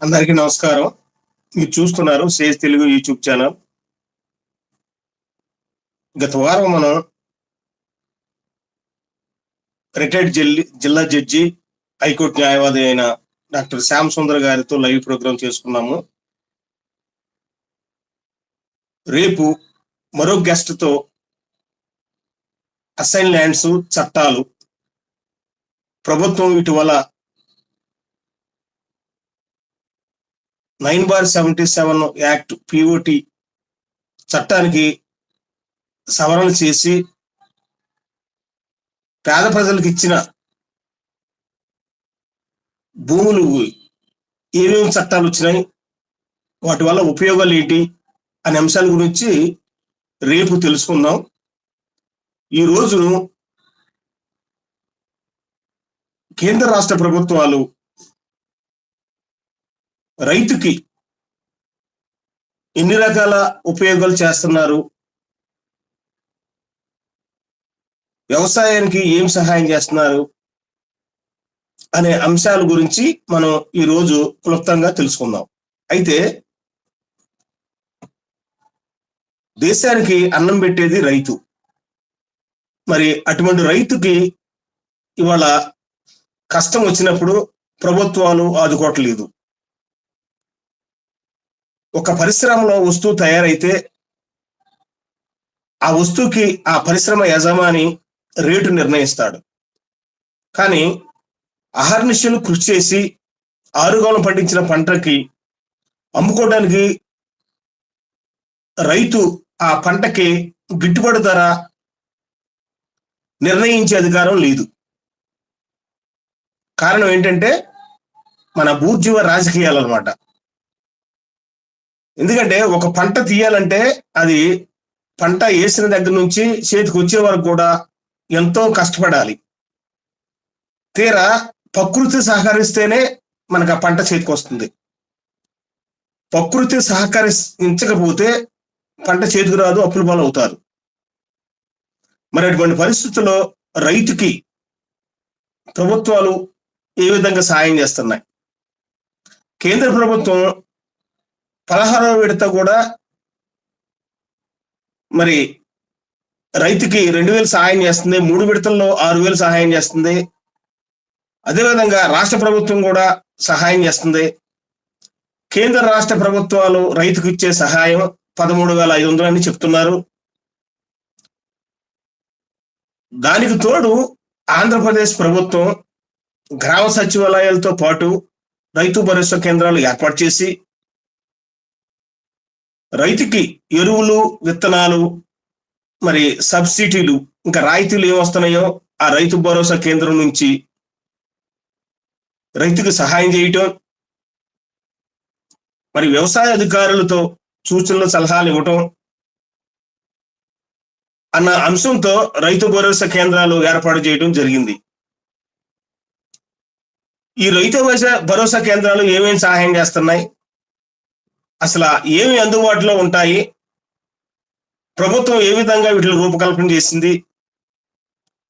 అందరికీ నమస్కారం. మీరు చూస్తున్నారు సేజ్ తెలుగు యూట్యూబ్ ఛానల్. గత వారం మనం రిటైర్డ్ జిల్లా జడ్జి హైకోర్టు న్యాయవాది అయిన డాక్టర్ శ్యామ్ సుందర్ గారితో లైవ్ ప్రోగ్రామ్ చేసుకున్నాము. రేపు మరో గెస్ట్తో అసైన్ ల్యాండ్స్ చట్టాలు ప్రభుత్వం ఇటీవల nine bar seventy seven act POT చట్టానికి సవరణ చేసి పేద ప్రజలకు ఇచ్చిన భూములు ఏమేమి చట్టాలు వచ్చినాయి వాటి వల్ల ఉపయోగాలు ఏంటి అనే అంశాల గురించి రేపు తెలుసుకుందాం. ఈ రోజు కేంద్ర రాష్ట్ర ప్రభుత్వాలు రైతుకి ఎన్ని రకాల ఉపయోగాలు చేస్తున్నారు? వ్యవసాయానికి ఏం సహాయం చేస్తున్నారు? అనే అంశాల గురించి మనం ఈ రోజు క్లుప్తంగా తెలుసుకుందాం. అయితే దేశానికి అన్నం పెట్టేది రైతు. మరి అటువంటి రైతుకి ఇవాళ కష్టం వచ్చినప్పుడు ప్రభుత్వాలు ఆదుకోవట్లేదు. ఒక పరిశ్రమలో వస్తువు తయారైతే ఆ వస్తువుకి ఆ పరిశ్రమ యజమాని రేటు నిర్ణయిస్తాడు. కానీ అహర్నిశలు కృషి చేసి ఆరుగాలం పండించిన పంటకి అమ్ముకోవడానికి రైతు ఆ పంటకి గిట్టుబాటు ధర నిర్ణయించే అధికారం లేదు. కారణం ఏంటంటే మన భూజీవ రాజకీయాలు అనమాట ఎందుకంటే ఒక పంట తీయాలంటే అది పంట వేసిన దగ్గర నుంచి చేతికి వచ్చే వరకు కూడా ఎంతో కష్టపడాలి. తీరా ప్రకృతి సహకరిస్తేనే మనకు ఆ పంట చేతికి వస్తుంది. ప్రకృతి సహకరించకపోతే పంట చేతికి రాదు అప్పుల పాలు అవుతారు మరి అటువంటి పరిస్థితుల్లో రైతుకి ప్రభుత్వాలు ఏ విధంగా సాయం చేస్తున్నాయి? కేంద్ర ప్రభుత్వం పదహారవ విడత కూడా మరి రైతుకి రెండు వేలు సహాయం చేస్తుంది మూడు విడతల్లో ఆరు వేలు సహాయం చేస్తుంది. అదేవిధంగా రాష్ట్ర ప్రభుత్వం కూడా సహాయం చేస్తుంది. కేంద్ర రాష్ట్ర ప్రభుత్వాలు రైతుకు ఇచ్చే సహాయం పదమూడు వేల ఐదు వందలు అని చెప్తున్నారు. దానికి తోడు ఆంధ్రప్రదేశ్ ప్రభుత్వం గ్రామ సచివాలయాలతో పాటు రైతు భరోసా కేంద్రాలు ఏర్పాటు చేసి రైతుకి ఎరువులు విత్తనాలు మరి సబ్సిడీలు ఇంకా రాయితీలు ఏమొస్తున్నాయో ఆ రైతు భరోసా కేంద్రం నుంచి రైతుకు సహాయం చేయటం మరి వ్యవసాయ అధికారులతో సూచనలు సలహాలు ఇవ్వటం అన్న అంశంతో రైతు భరోసా కేంద్రాలు ఏర్పాటు చేయడం జరిగింది. ఈ రైతు భరోసా భరోసా కేంద్రాలు ఏమేమి సహాయం చేస్తున్నాయి? అసలు ఏమి అందుబాటులో ఉంటాయి? ప్రభుత్వం ఏ విధంగా వీటిని రూపకల్పన చేసింది?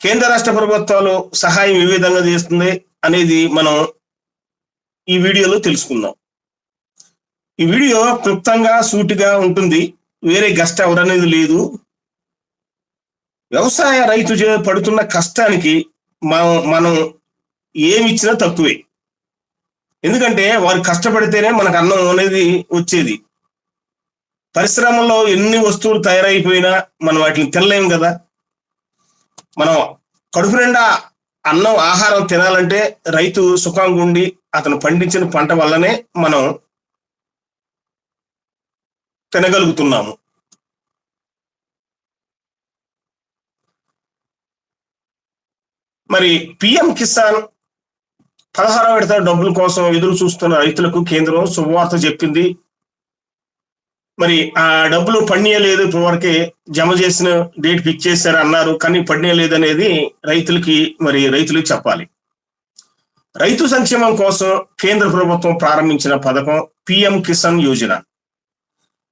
కేంద్ర రాష్ట్ర ప్రభుత్వాలు సహాయం ఏ విధంగా చేస్తుంది అనేది మనం ఈ వీడియోలో తెలుసుకుందాం. ఈ వీడియో క్లుప్తంగా సూటిగా ఉంటుంది. వేరే గస్ట్ ఎవరనేది లేదు. వ్యవసాయ రైతు చే- పడుతున్న కష్టానికి మనం మనం ఏమి ఇచ్చినా తక్కువే. ఎందుకంటే వారు కష్టపడితేనే మనకు అన్నం అనేది వచ్చేది. పరిశ్రమల్లో ఎన్ని వస్తువులు తయారైపోయినా మనం వాటిని తినలేం కదా. మనం కడుపు నిండా అన్నం ఆహారం తినాలంటే రైతు సుఖంగా ఉండి అతను పండించిన పంట వల్లనే మనం తినగలుగుతున్నాము. మరి పిఎం కిసాన్ పదహారవ విడత డబ్బుల కోసం ఎదురు చూస్తున్న రైతులకు కేంద్రం శుభవార్త చెప్పింది. మరి ఆ డబ్బులు పడియలేదు ఇప్పటివరకే జమ చేసిన డేట్ ఫిక్స్ చేశారు అన్నారు. కానీ పడియలేదు అనేది రైతులకి మరి రైతులకు చెప్పాలి. రైతు సంక్షేమం కోసం కేంద్ర ప్రభుత్వం ప్రారంభించిన పథకం పిఎం కిసాన్ యోజన.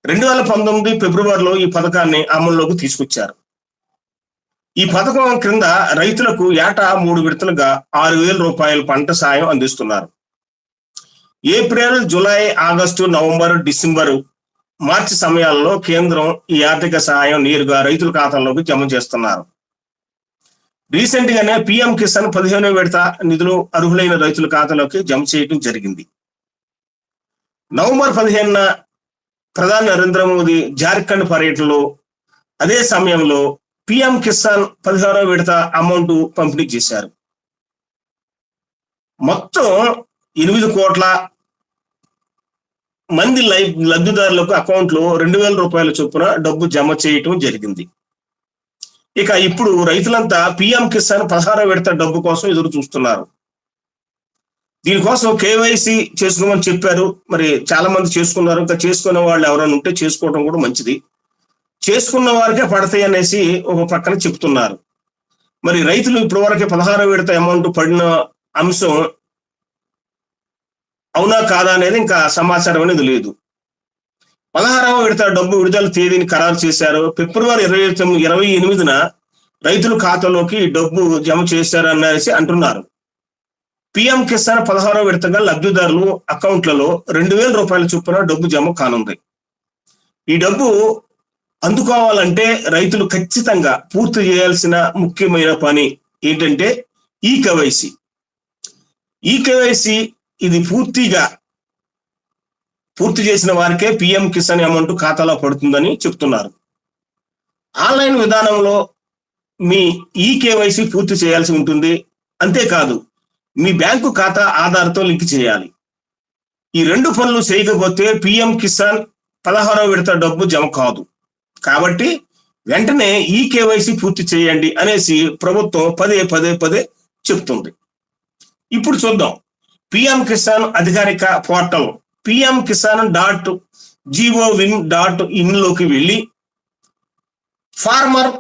రెండు వేల పంతొమ్మిది ఫిబ్రవరిలో ఈ పథకాన్ని అమల్లోకి తీసుకొచ్చారు. ఈ పథకం క్రింద రైతులకు ఏటా మూడు విడతలుగా ఆరు వేల రూపాయల పంట సాయం అందిస్తున్నారు. April July August November December March సమయాల్లో కేంద్రం ఈ ఆర్థిక సహాయం నేరుగా రైతుల ఖాతాల్లోకి జమ చేస్తున్నారు. రీసెంట్ గానే పిఎం కిసాన్ పదిహేనో విడత నిధులు అర్హులైన రైతుల ఖాతాలోకి జమ చేయడం జరిగింది. నవంబర్ పదిహేనున ప్రధాని నరేంద్ర మోదీ జార్ఖండ్ పర్యటనలో అదే సమయంలో పిఎం కిసాన్ పదిహారో విడత అమౌంట్ పంపిణీ చేశారు. మొత్తం ఎనిమిది కోట్ల మంది లైఫ్ లబ్ధిదారులకు అకౌంట్లో రెండు వేల రూపాయల చొప్పున డబ్బు జమ చేయటం జరిగింది. ఇక ఇప్పుడు రైతులంతా పిఎం కిసాన్ పదహారో విడత డబ్బు కోసం ఎదురు చూస్తున్నారు. దీనికోసం కేవైసీ చేసుకోమని చెప్పారు. మరి చాలా మంది చేసుకున్నారు. ఇంకా చేసుకునే వాళ్ళు ఎవరైనా ఉంటే చేసుకోవడం కూడా మంచిది. చేసుకున్న వారికే పడతాయి అనేసి ఒక పక్కన చెప్తున్నారు మరి రైతులు ఇప్పటి వరకే పదహారో విడత అమౌంట్ పడిన అంశం అవునా కాదా అనేది ఇంకా సమాచారం అనేది లేదు. పదహారవ విడత డబ్బు విడుదల తేదీని ఖరారు చేశారు. ఫిబ్రవరి ఇరవై తొమ్మిది ఇరవై ఎనిమిదిన రైతుల ఖాతాలోకి డబ్బు జమ చేశారు అనేసి అంటున్నారు. పిఎం కిసాన్ పదహారవ విడతగా లబ్ధిదారులు అకౌంట్లలో రెండు వేల రూపాయల చొప్పున డబ్బు జమ కానుంది. ఈ డబ్బు అందుకోవాలంటే రైతులు ఖచ్చితంగా పూర్తి చేయాల్సిన ముఖ్యమైన పని ఏంటంటే ఈ కేవైసీ. ఈ కేవైసీ ఇది పూర్తిగా పూర్తి చేసిన వారికే పిఎం కిసాన్ అమౌంట్ ఖాతాలో పడుతుందని చెప్తున్నారు. ఆన్లైన్ విధానంలో మీ ఈ కేవైసీ పూర్తి చేయాల్సి ఉంటుంది. అంతేకాదు మీ బ్యాంకు ఖాతా ఆధార్తో లింక్ చేయాలి. ఈ రెండు పనులు చేయకపోతే పిఎం కిసాన్ పదహారో విడత డబ్బు జమ కాదు. కాబట్టి వెంటనే ఈ కేవైసీ పూర్తి చేయండి అనేసి ప్రభుత్వం పదే పదే పదే చెప్తుంది. ఇప్పుడు చూద్దాం. పిఎం కిసాన్ అధికారిక portal PM Kisan dot gov in dot ఇన్లోకి వెళ్ళి ఫార్మర్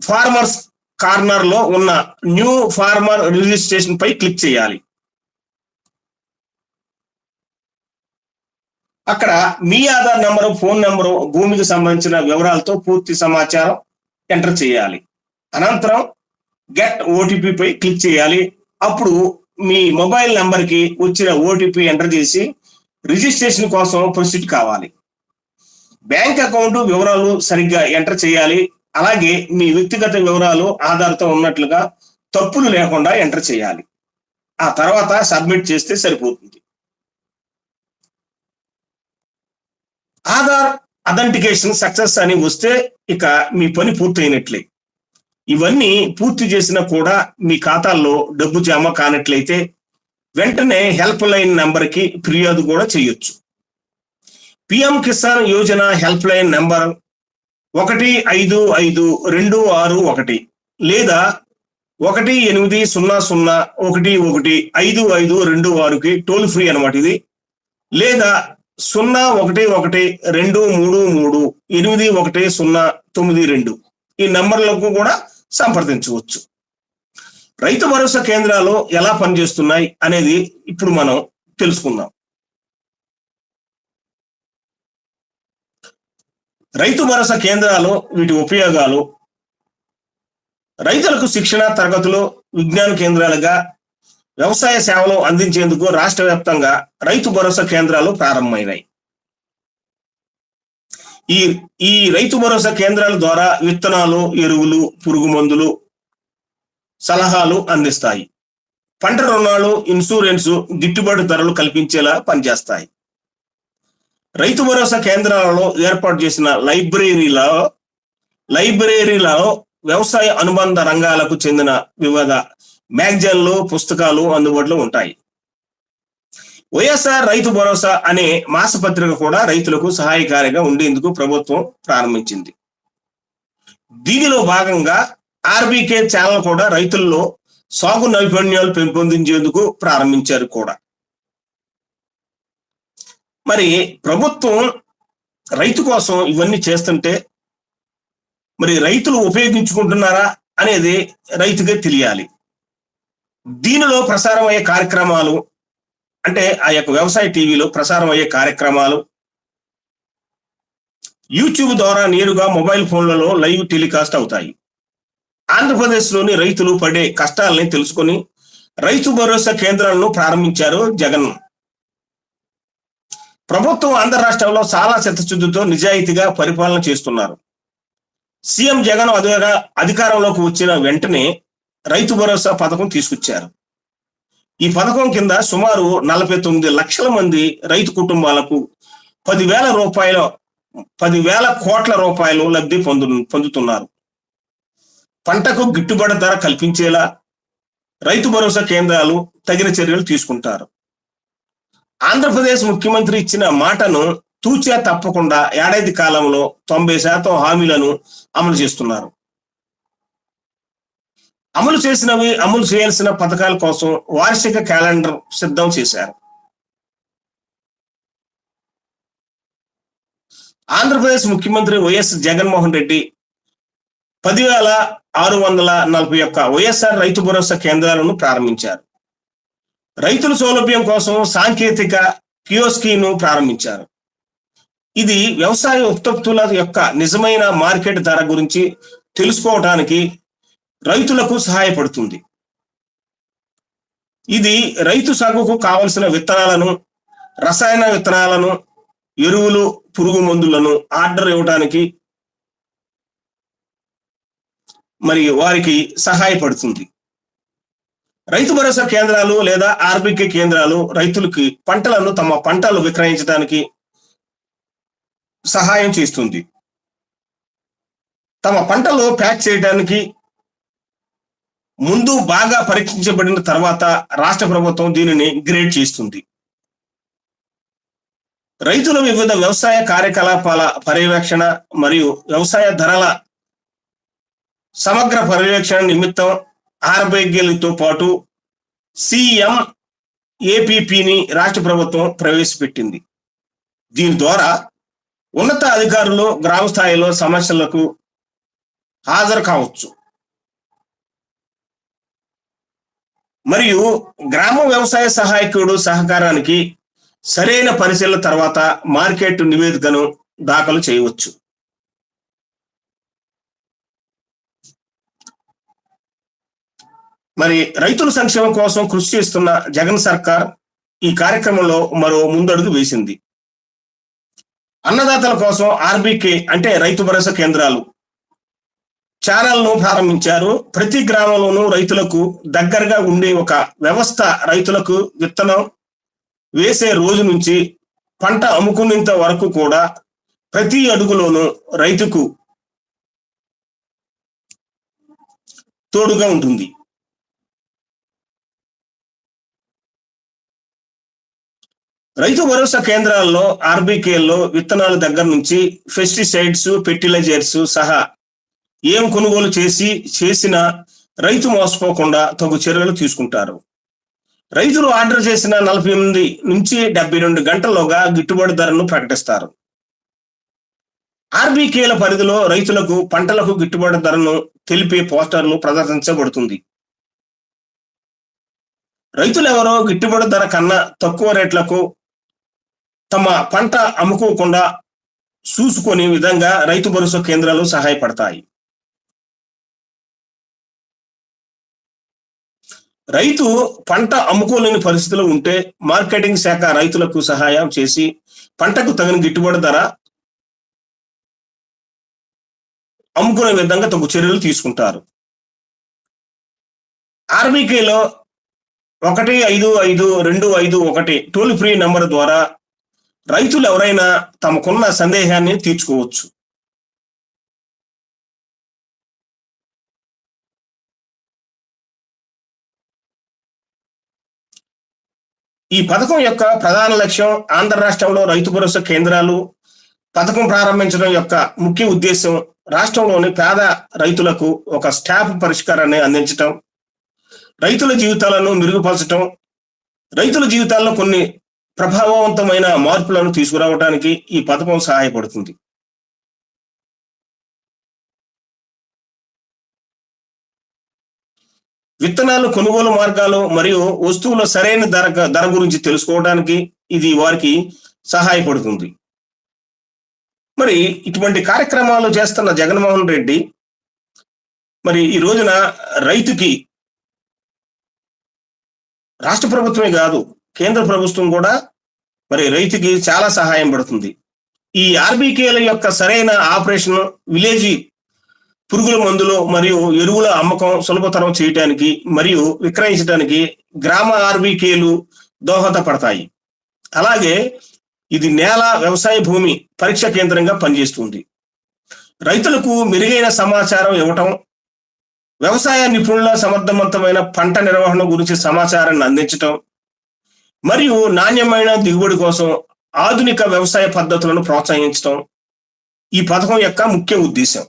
ఫార్మర్స్ కార్నర్లో ఉన్న న్యూ ఫార్మర్ రిజిస్ట్రేషన్ పై క్లిక్ చేయాలి. అక్కడ మీ ఆధార్ నెంబరు ఫోన్ నెంబరు భూమికి సంబంధించిన వివరాలతో పూర్తి సమాచారం ఎంటర్ చేయాలి. అనంతరం గెట్ ఓటీపీ పై క్లిక్ చేయాలి. అప్పుడు మీ మొబైల్ నెంబర్కి వచ్చిన ఓటీపీ ఎంటర్ చేసి రిజిస్ట్రేషన్ కోసం ప్రొసీడ్ కావాలి. బ్యాంక్ అకౌంట్ వివరాలు సరిగ్గా ఎంటర్ చేయాలి. అలాగే మీ వ్యక్తిగత వివరాలు ఆధార్తో ఉన్నట్లుగా తప్పులు లేకుండా ఎంటర్ చేయాలి. ఆ తర్వాత సబ్మిట్ చేస్తే సరిపోతుంది. ఆధార్ అథెంటికేషన్ సక్సెస్ అని వస్తే ఇక మీ పని పూర్తయినట్లే. ఇవన్నీ పూర్తి చేసినా కూడా మీ ఖాతాల్లో డబ్బు జమ కానట్లయితే వెంటనే హెల్ప్ లైన్ నంబర్కి ఫిర్యాదు కూడా చేయొచ్చు. PM Kisan Yojana help line number ఒకటి ఐదు ఐదు రెండు ఆరు ఒకటి లేదా ఒకటి ఎనిమిది సున్నా సున్నా ఒకటి ఒకటి ఐదు ఐదు రెండు ఆరుకి టోల్ ఫ్రీ అనమాట ఇది. లేదా సున్నా ఒకటి ఒకటి రెండు మూడు మూడు ఎనిమిది ఒకటి సున్నా తొమ్మిది రెండు ఈ నంబర్లకు కూడా సంప్రదించవచ్చు. రైతు భరోసా కేంద్రాలు ఎలా పనిచేస్తున్నాయి అనేది ఇప్పుడు మనం తెలుసుకుందాం. రైతు భరోసా కేంద్రాలు వీటి ఉపయోగాలు. రైతులకు శిక్షణ తరగతులు విజ్ఞాన కేంద్రాలుగా వ్యవసాయ సేవలు అందించేందుకు రాష్ట్ర వ్యాప్తంగా రైతు భరోసా కేంద్రాలు ప్రారంభమైనాయి. ఈ ఈ రైతు భరోసా కేంద్రాల ద్వారా విత్తనాలు ఎరువులు పురుగు మందులు సలహాలు అందిస్తాయి. పంట రుణాలు ఇన్సూరెన్స్ గిట్టుబాటు ధరలు కల్పించేలా పనిచేస్తాయి. రైతు భరోసా కేంద్రాలలో ఏర్పాటు చేసిన లైబ్రరీలో లైబ్రరీలలో వ్యవసాయ అనుబంధ రంగాలకు చెందిన వివిధ మ్యాగజైన్లు పుస్తకాలు అందుబాటులో ఉంటాయి. వైఎస్ఆర్ రైతు భరోసా అనే మాసపత్రిక కూడా రైతులకు సహాయకారిగా ఉండేందుకు ప్రభుత్వం ప్రారంభించింది. దీనిలో భాగంగా ఆర్బీకే ఛానల్ కూడా రైతుల్లో సాగు నైపుణ్యాలు పెంపొందించేందుకు ప్రారంభించారు కూడా. మరి ప్రభుత్వం రైతు కోసం ఇవన్నీ చేస్తుంటే మరి రైతులు ఉపయోగించుకుంటున్నారా అనేది రైతుగా తెలియాలి. దీనిలో ప్రసారం అయ్యే కార్యక్రమాలు అంటే ఆ యొక్క వ్యవసాయ టీవీలో ప్రసారం అయ్యే కార్యక్రమాలు యూట్యూబ్ ద్వారా నేరుగా మొబైల్ ఫోన్లలో లైవ్ టెలికాస్ట్ అవుతాయి. ఆంధ్రప్రదేశ్లోని రైతులు పడే కష్టాలని తెలుసుకొని రైతు భరోసా కేంద్రాలను ప్రారంభించారు జగన్. ప్రభుత్వం ఆంధ్ర రాష్ట్రంలో చాలా చిత్తశుద్ధితో నిజాయితీగా పరిపాలన చేస్తున్నారు. సీఎం జగన్ అధికారంలోకి వచ్చిన వెంటనే రైతు భరోసా పథకం తీసుకొచ్చారు. ఈ పథకం కింద సుమారు నలభై తొమ్మిది లక్షల మంది రైతు కుటుంబాలకు పదివేల రూపాయల పదివేల కోట్ల రూపాయలు లబ్ధి పొందు పొందుతున్నారు. పంటకు గిట్టుబాటు ధర కల్పించేలా రైతు భరోసా కేంద్రాలు తగిన చర్యలు తీసుకుంటారు. ఆంధ్రప్రదేశ్ ముఖ్యమంత్రి ఇచ్చిన మాటను తూచా తప్పకుండా ఏడాది కాలంలో తొంభై శాతం హామీలను అమలు చేస్తున్నారు. అమలు చేసినవి అమలు చేయాల్సిన పథకాల కోసం వార్షిక క్యాలెండర్ సిద్ధం చేశారు. ఆంధ్రప్రదేశ్ ముఖ్యమంత్రి వైఎస్ జగన్మోహన్ రెడ్డి పదివేల ఆరు వందల నలభై ఒక్క వైఎస్ఆర్ రైతు భరోసా కేంద్రాలను ప్రారంభించారు. రైతుల సౌలభ్యం కోసం సాంకేతిక కియోస్కీను ప్రారంభించారు. ఇది వ్యవసాయ ఉత్పత్తుల యొక్క నిజమైన మార్కెట్ ధర గురించి తెలుసుకోవడానికి రైతులకు సహాయపడుతుంది. ఇది రైతు సాగుకు కావలసిన విత్తనాలను రసాయన విత్తనాలను ఎరువులు పురుగు మందులను ఆర్డర్ ఇవ్వడానికి మరి వారికి సహాయపడుతుంది. రైతు భరోసా కేంద్రాలు లేదా ఆర్బికే కేంద్రాలు రైతులకి పంటలను తమ పంటలు విక్రయించడానికి సహాయం చేస్తుంది. తమ పంటలు ప్యాక్ చేయడానికి ముందు బాగా పరీక్షించబడిన తర్వాత రాష్ట్ర ప్రభుత్వం దీనిని గ్రేడ్ చేస్తుంది. రైతుల వివిధ వ్యవసాయ కార్యకలాపాల పర్యవేక్షణ మరియు వ్యవసాయ ధరల సమగ్ర పర్యవేక్షణ నిమిత్తం ఆర్బైగేలతో పాటు సిఎం ఏపీపీని రాష్ట్ర ప్రభుత్వం ప్రవేశపెట్టింది. దీని ద్వారా ఉన్నత అధికారులు గ్రామ స్థాయిలో సమస్యలకు హాజరు కావచ్చు. మరియు గ్రామ వ్యవసాయ సహాయకుడు సహకారానికి సరైన పరిశీలన తర్వాత మార్కెట్ నివేదికను దాఖలు చేయవచ్చు. మరి రైతుల సంక్షేమం కోసం కృషి చేస్తున్న జగన్ సర్కార్ ఈ కార్యక్రమంలో మరో ముందడుగు వేసింది. అన్నదాతల కోసం ఆర్బీకే అంటే రైతు భరోసా కేంద్రాలు ఛానల్ను ప్రారంభించారు. ప్రతి గ్రామంలోనూ రైతులకు దగ్గరగా ఉండే ఒక వ్యవస్థ రైతులకు విత్తనం వేసే రోజు నుంచి పంట అమ్ముకునేంత వరకు కూడా ప్రతి అడుగులోనూ రైతుకు తోడుగా ఉంటుంది. రైతు భరోసా కేంద్రాల్లో ఆర్బీకేల్లో విత్తనాల దగ్గర నుంచి పెస్టిసైడ్స్ ఫెర్టిలైజర్స్ సహా ఏం కొనుగోలు చేసి చేసిన రైతు మోసపోకుండా తగు చర్యలు తీసుకుంటారు. రైతులు ఆర్డర్ చేసిన నలభై ఎనిమిది నుంచి డెబ్బై రెండు గంటల్లోగా గిట్టుబాటు ధరను ప్రకటిస్తారు. ఆర్బీకేల పరిధిలో రైతులకు పంటలకు గిట్టుబాటు ధరను తెలిపే పోస్టర్లు ప్రదర్శించబడుతుంది. రైతులు ఎవరో గిట్టుబాటు ధర కన్నా తక్కువ రేట్లకు తమ పంట అమ్ముకోకుండా చూసుకునే విధంగా రైతు భరోసా కేంద్రాలు సహాయపడతాయి. రైతు పంట అమ్ముకోలేని పరిస్థితిలో ఉంటే మార్కెటింగ్ శాఖ రైతులకు సహాయం చేసి పంటకు తగిన గిట్టుబాటు ధర అమ్ముకునే విధంగా తగు చర్యలు తీసుకుంటారు. ఆర్బీకేలో ఒకటి ఐదు ఐదు రెండు ఐదు ఒకటి టోల్ ఫ్రీ నంబర్ ద్వారా రైతులు ఎవరైనా తమకున్న సందేహాన్ని తీర్చుకోవచ్చు. ఈ పథకం యొక్క ప్రధాన లక్ష్యం ఆంధ్ర రాష్ట్రంలో రైతు భరోసా కేంద్రాలు. పథకం ప్రారంభించడం యొక్క ముఖ్య ఉద్దేశం రాష్ట్రంలోని పేద రైతులకు ఒక స్టాప్ పరిష్కారాన్ని అందించటం. రైతుల జీవితాలను మెరుగుపరచటం. రైతుల జీవితాల్లో కొన్ని ప్రభావవంతమైన మార్పులను తీసుకురావడానికి ఈ పథకం సహాయపడుతుంది. విత్తనాలు కొనుగోలు మార్గాలు మరియు వస్తువుల సరైన ధర ధర గురించి తెలుసుకోవడానికి ఇది వారికి సహాయపడుతుంది. మరి ఇటువంటి కార్యక్రమాలు చేస్తున్న జగన్మోహన్ రెడ్డి మరి ఈ రోజున రైతుకి రాష్ట్ర ప్రభుత్వమే కాదు కేంద్ర ప్రభుత్వం కూడా మరి రైతుకి చాలా సహాయం పడుతుంది. ఈ ఆర్బీకేల యొక్క సరైన ఆపరేషన్ విలేజీ పురుగుల మందులు మరియు ఎరువుల అమ్మకం సులభతరం చేయటానికి మరియు విక్రయించడానికి గ్రామ ఆర్బీకేలు దోహదపడతాయి. అలాగే ఇది నేల వ్యవసాయ భూమి పరీక్ష కేంద్రంగా పనిచేస్తుంది. రైతులకు మెరుగైన సమాచారం ఇవ్వటం వ్యవసాయ నిపుణుల సమర్థవంతమైన పంట నిర్వహణ గురించి సమాచారాన్ని అందించటం మరియు నాణ్యమైన దిగుబడి కోసం ఆధునిక వ్యవసాయ పద్ధతులను ప్రోత్సహించటం ఈ పథకం యొక్క ముఖ్య ఉద్దేశం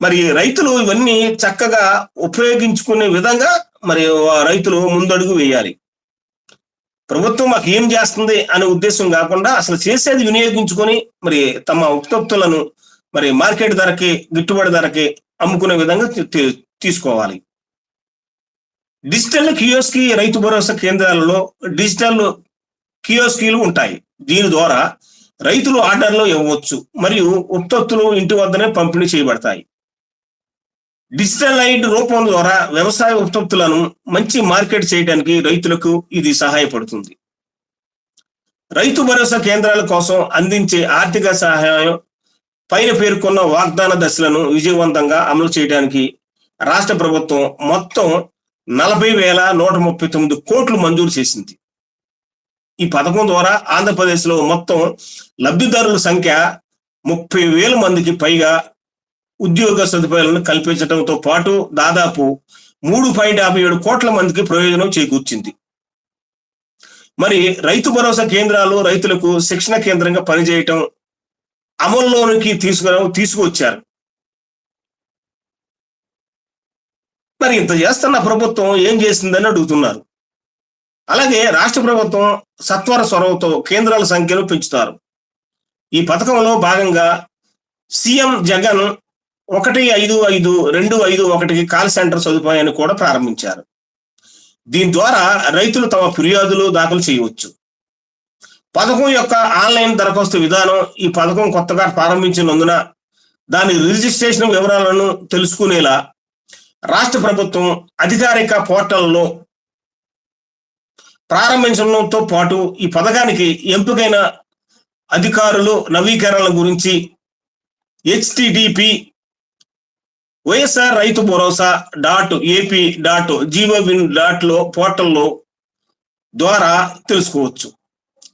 మరి రైతులు ఇవన్నీ చక్కగా ఉపయోగించుకునే విధంగా మరి రైతులు ముందడుగు వేయాలి. ప్రభుత్వం మాకు ఏం చేస్తుంది అనే ఉద్దేశం కాకుండా అసలు చేసేది వినియోగించుకొని మరి తమ ఉత్పత్తులను మరి మార్కెట్ ధరకి గిట్టుబడి ధరకి అమ్ముకునే విధంగా తీసుకోవాలి. డిజిటల్ కియోస్కి రైతు భరోసా కేంద్రాలలో డిజిటల్ కియోస్కీలు ఉంటాయి. దీని ద్వారా రైతులు ఆర్డర్లు ఇవ్వవచ్చు మరియు ఉత్పత్తులు ఇంటి వద్దనే పంపిణీ చేయబడతాయి. డిజిటలైడ్ రూపం ద్వారా వ్యవసాయ ఉత్పత్తులను మంచి మార్కెట్ చేయడానికి రైతులకు ఇది సహాయపడుతుంది. రైతు భరోసా కేంద్రాల కోసం అందించే ఆర్థిక సహాయం పైన పేర్కొన్న వాగ్దాన దశలను విజయవంతంగా అమలు చేయడానికి రాష్ట్ర ప్రభుత్వం మొత్తం నలభై వేల నూట ముప్పై తొమ్మిది కోట్లు మంజూరు చేసింది. ఈ పథకం ద్వారా ఆంధ్రప్రదేశ్లో మొత్తం లబ్ధిదారుల సంఖ్య ముప్పై వేల మందికి పైగా ఉద్యోగ సదుపాయాలను కల్పించడంతో పాటు దాదాపు మూడు పాయింట్ యాభై ఏడు కోట్ల మందికి ప్రయోజనం చేకూర్చింది. మరి రైతు భరోసా కేంద్రాలు రైతులకు శిక్షణ కేంద్రంగా పనిచేయటం అమల్లోనికి తీసుకు తీసుకువచ్చారు. మరి ఇంత చేస్తున్న ప్రభుత్వం ఏం చేసిందని అడుగుతున్నారు. అలాగే రాష్ట్ర ప్రభుత్వం సత్వర చొరవతో కేంద్రాల సంఖ్యను పెంచుతారు. ఈ పథకంలో భాగంగా సీఎం జగన్ ఒకటి ఐదు ఐదు రెండు ఐదు ఒకటికి కాల్ సెంటర్ సదుపాయాన్ని కూడా ప్రారంభించారు. దీని ద్వారా రైతులు తమ ఫిర్యాదులు దాఖలు చేయవచ్చు. పథకం యొక్క ఆన్లైన్ దరఖాస్తు విధానం ఈ పథకం కొత్తగా ప్రారంభించినందున దాని రిజిస్ట్రేషన్ వివరాలను తెలుసుకునేలా రాష్ట్ర ప్రభుత్వం అధికారిక పోర్టల్లో ప్రారంభించడంతో పాటు ఈ పథకానికి ఎంపికైన అధికారులు నవీకరణల గురించి HTTP YSR Rythu Bharosa dot AP dot gov in డాట్లో పోర్టల్లో ద్వారా తెలుసుకోవచ్చు.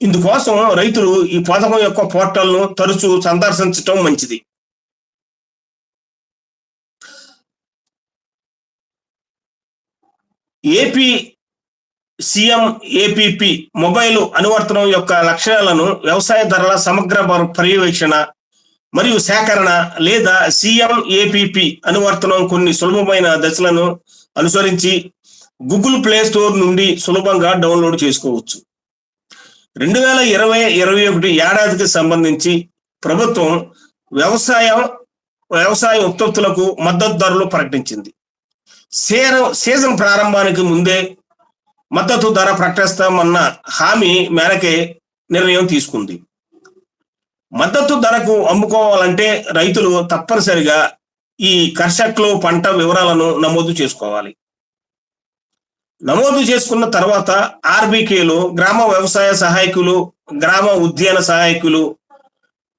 ఇందుకోసం రైతులు ఈ పథకం యొక్క పోర్టల్ను తరచూ సందర్శించటం మంచిది. ఏపీ సీఎం ఏపీపీ మొబైల్ అనువర్తనం యొక్క లక్షణాలను వ్యవసాయ ధరల సమగ్ర పర్యవేక్షణ మరియు సేకరణ లేదా సీఎం ఏపీపీ అనువర్తనం కొన్ని సులభమైన దశలను అనుసరించి గూగుల్ ప్లే స్టోర్ నుండి సులభంగా డౌన్లోడ్ చేసుకోవచ్చు. రెండు వేల ఇరవై ఇరవై ఒకటి ఏడాదికి సంబంధించి ప్రభుత్వం వ్యవసాయం వ్యవసాయ ఉత్పత్తులకు మద్దతు ధరలు ప్రకటించింది. సీజన్ ప్రారంభానికి ముందే మద్దతు ధర ప్రకటిస్తామన్న హామీ మేరకే నిర్ణయం తీసుకుంది. మద్దతు ధరకు అమ్ముకోవాలంటే రైతులు తప్పనిసరిగా ఈ కర్షక్లో పంట వివరాలను నమోదు చేసుకోవాలి. నమోదు చేసుకున్న తర్వాత ఆర్బీకేలు గ్రామ వ్యవసాయ సహాయకులు గ్రామ ఉద్యాన సహాయకులు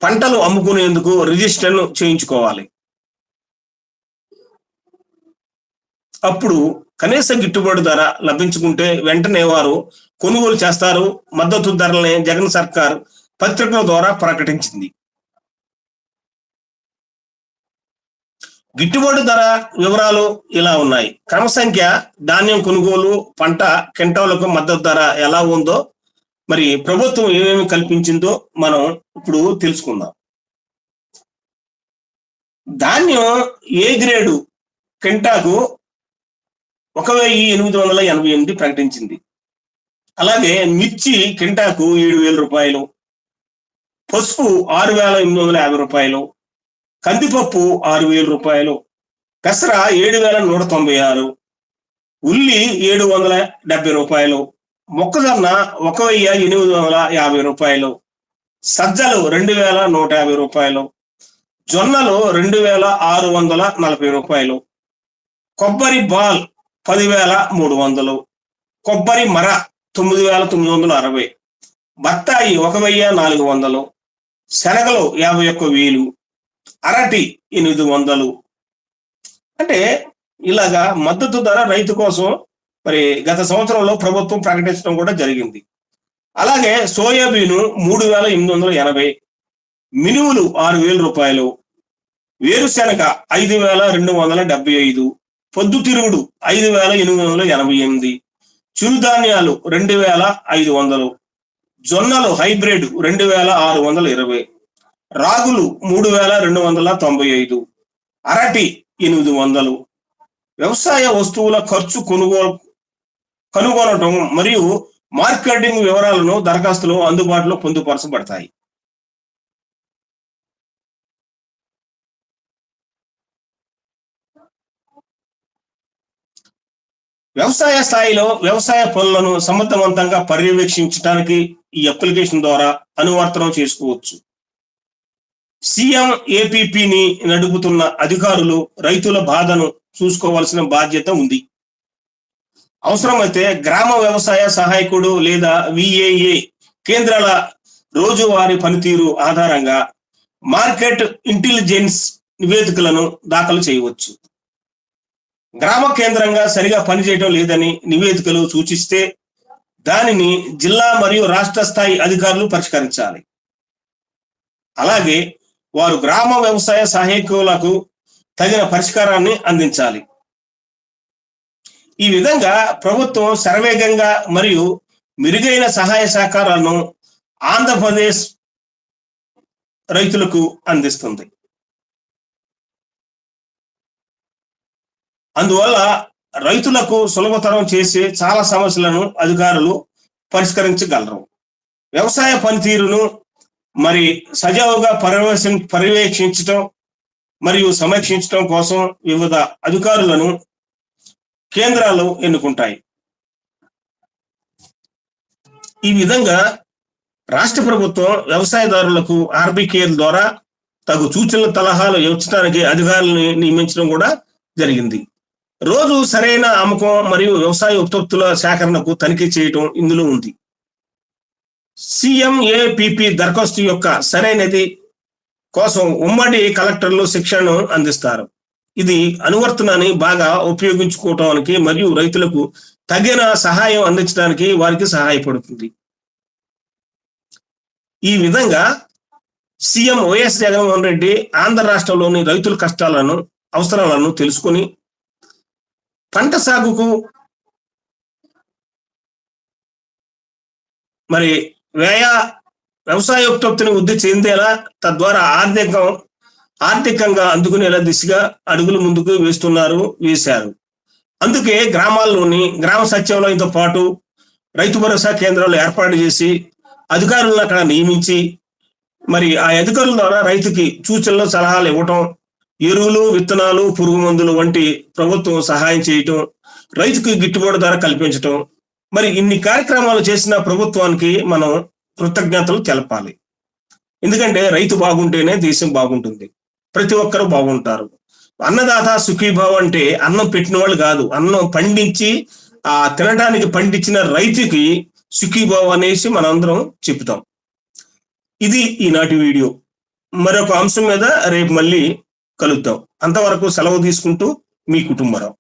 పంటలు అమ్ముకునేందుకు రిజిస్టర్ను చేయించుకోవాలి. అప్పుడు కనీస గిట్టుబాటు ధర లభించుకుంటే వెంటనే వారు కొనుగోలు చేస్తారు. మద్దతు ధరలనే జగన్ సర్కార్ పత్రికల ద్వారా ప్రకటించింది. గిట్టుబాటు ధర వివరాలు ఇలా ఉన్నాయి. క్రమ సంఖ్య ధాన్యం కొనుగోలు పంట కింటాలకు మద్దతు ధర ఎలా ఉందో మరి ప్రభుత్వం ఏమేమి కల్పించిందో మనం ఇప్పుడు తెలుసుకుందాం. ధాన్యం ఏ గ్రేడు కింటాకు ఒక వెయ్యి ఎనిమిది వందల ఎనభై ఎనిమిది ప్రకటించింది. అలాగే మిర్చి కింటాకు ఏడు వేల రూపాయలు పసుపు ఆరు వేల ఎనిమిది వందల యాభై రూపాయలు కందిపప్పు ఆరు వేల రూపాయలు పెసర ఏడు వేల నూట తొంభై ఆరు ఉల్లి ఏడు వందల డెబ్బై రూపాయలు మొక్కజొన్న ఒక వెయ్యి ఎనిమిది వందల యాభై రూపాయలు సజ్జలు రెండు వేల నూట యాభై రూపాయలు జొన్నలు రెండు వేల ఆరు వందల నలభై రూపాయలు కొబ్బరి బాల్ పదివేల మూడు వందలు కొబ్బరి మర తొమ్మిది వేల తొమ్మిది వందల అరవై బత్తాయి ఒక వెయ్యి నాలుగు వందలు శనగలు యాభై ఒక్క వేలు అరటి ఎనిమిది వందలు. అంటే ఇలాగా మద్దతు ధర రైతు కోసం మరి గత సంవత్సరంలో ప్రభుత్వం ప్రకటించడం కూడా జరిగింది. అలాగే సోయాబీన్ మూడు వేల ఎనిమిది వందల ఎనభై మినుములు ఆరు వేల రూపాయలు వేరుశెనగ ఐదు వేల రెండు వందల డెబ్బై ఐదు పొద్దుతిరుగుడు ఐదు వేల ఎనిమిది వందల ఎనభై ఎనిమిది చిరుధాన్యాలు రెండు వేల ఐదు వందలు జొన్నలు హైబ్రిడ్ రెండు వేల ఆరు వందల ఇరవై. రాగులు మూడు వేల రెండు వందల తొంభై ఐదు. అరటి ఎనిమిది వందలు. వ్యవసాయ వస్తువుల ఖర్చు కొనుగోలు కనుగొనటం మరియు మార్కెటింగ్ వివరాలను దరఖాస్తులో అందుబాటులో పొందుపరచబడతాయి. వ్యవసాయ స్థాయిలో వ్యవసాయ పనులను సమర్థవంతంగా పర్యవేక్షించడానికి ఈ అప్లికేషన్ ద్వారా అనువర్తనం చేసుకోవచ్చు. సీఎం ఏపీపీని నడుపుతున్న అధికారులు రైతుల బాధను చూసుకోవాల్సిన బాధ్యత ఉంది. అవసరమైతే గ్రామ వ్యవసాయ సహాయకుడు లేదా విఏఏ కేంద్రాల రోజువారీ పనితీరు ఆధారంగా మార్కెట్ ఇంటెలిజెన్స్ నివేదికలను దాఖలు చేయవచ్చు. గ్రామ కేంద్రంగా సరిగా పనిచేయడం లేదని నివేదికలు సూచిస్తే దానిని జిల్లా మరియు రాష్ట్ర స్థాయి అధికారులు పరిష్కరించాలి. అలాగే వారు గ్రామ వ్యవసాయ సహాయకులకు తగిన పరిష్కారాన్ని అందించాలి. ఈ విధంగా ప్రభుత్వం శరవేగంగా మరియు మెరుగైన సహాయ సహకారాలను ఆంధ్రప్రదేశ్ రైతులకు అందిస్తుంది. అందువల్ల రైతులకు సులభతరం చేసే చాలా సమస్యలను అధికారులు పరిష్కరించగలరు. వ్యవసాయ పనితీరును మరి సజావుగా పర్యవేక్ష పర్యవేక్షించటం మరియు సమీక్షించడం కోసం వివిధ అధికారులను కేంద్రాలు ఎన్నుకుంటాయి. ఈ విధంగా రాష్ట్ర ప్రభుత్వం వ్యవసాయదారులకు ఆర్బీకేఎల్ ద్వారా తగు సూచనల తలహాలు ఇవ్వడానికి అధికారులను నియమించడం కూడా జరిగింది. రోజు సరైన అమ్మకం మరియు వ్యవసాయ ఉత్పత్తుల సేకరణకు తనిఖీ చేయటం ఇందులో ఉంది. సిఎంఏపిపి దరఖాస్తు యొక్క సరైనది కోసం ఉమ్మడి కలెక్టర్లు శిక్షణను అందిస్తారు. ఇది అనువర్తనాన్ని బాగా ఉపయోగించుకోవటానికి మరియు రైతులకు తగిన సహాయం అందించడానికి వారికి సహాయపడుతుంది. ఈ విధంగా సీఎం వైఎస్ జగన్మోహన్ రెడ్డి ఆంధ్ర రాష్ట్రంలోని రైతుల కష్టాలను అవసరాలను తెలుసుకొని పంట సాగుకు మరి వ్యయ వ్యవసాయ ఉత్పత్తిని వృద్ధి చెందేలా తద్వారా ఆర్థికం ఆర్థికంగా అందుకునేలా దిశగా అడుగులు ముందుకు వేస్తున్నారు వేశారు. అందుకే గ్రామాల్లోని గ్రామ సచివాలయంతో పాటు రైతు భరోసా కేంద్రాలు ఏర్పాటు చేసి అధికారులను అక్కడ నియమించి మరి ఆ అధికారుల ద్వారా రైతుకి సూచనలు సలహాలు ఇవ్వటం ఎరువులు విత్తనాలు పురుగు మందులు వంటి ప్రభుత్వం సహాయం చేయటం రైతుకు గిట్టుబాటు ధర కల్పించటం మరి ఇన్ని కార్యక్రమాలు చేసిన ప్రభుత్వానికి మనం కృతజ్ఞతలు తెలపాలి. ఎందుకంటే రైతు బాగుంటేనే దేశం బాగుంటుంది. ప్రతి ఒక్కరూ బాగుంటారు. అన్నదాత సుఖీభావ అంటే అన్నం పెట్టిన వాళ్ళు కాదు. అన్నం పండించి ఆ తినడానికి పండించిన రైతుకి సుఖీభావ అనేసి మనందరం చెప్తాం ఇది ఈనాటి వీడియో. మరొక అంశం మీద రేపు మళ్ళీ కలుద్దాం. అంతవరకు సెలవు తీసుకుంటూ మీ కుటుంబరావు.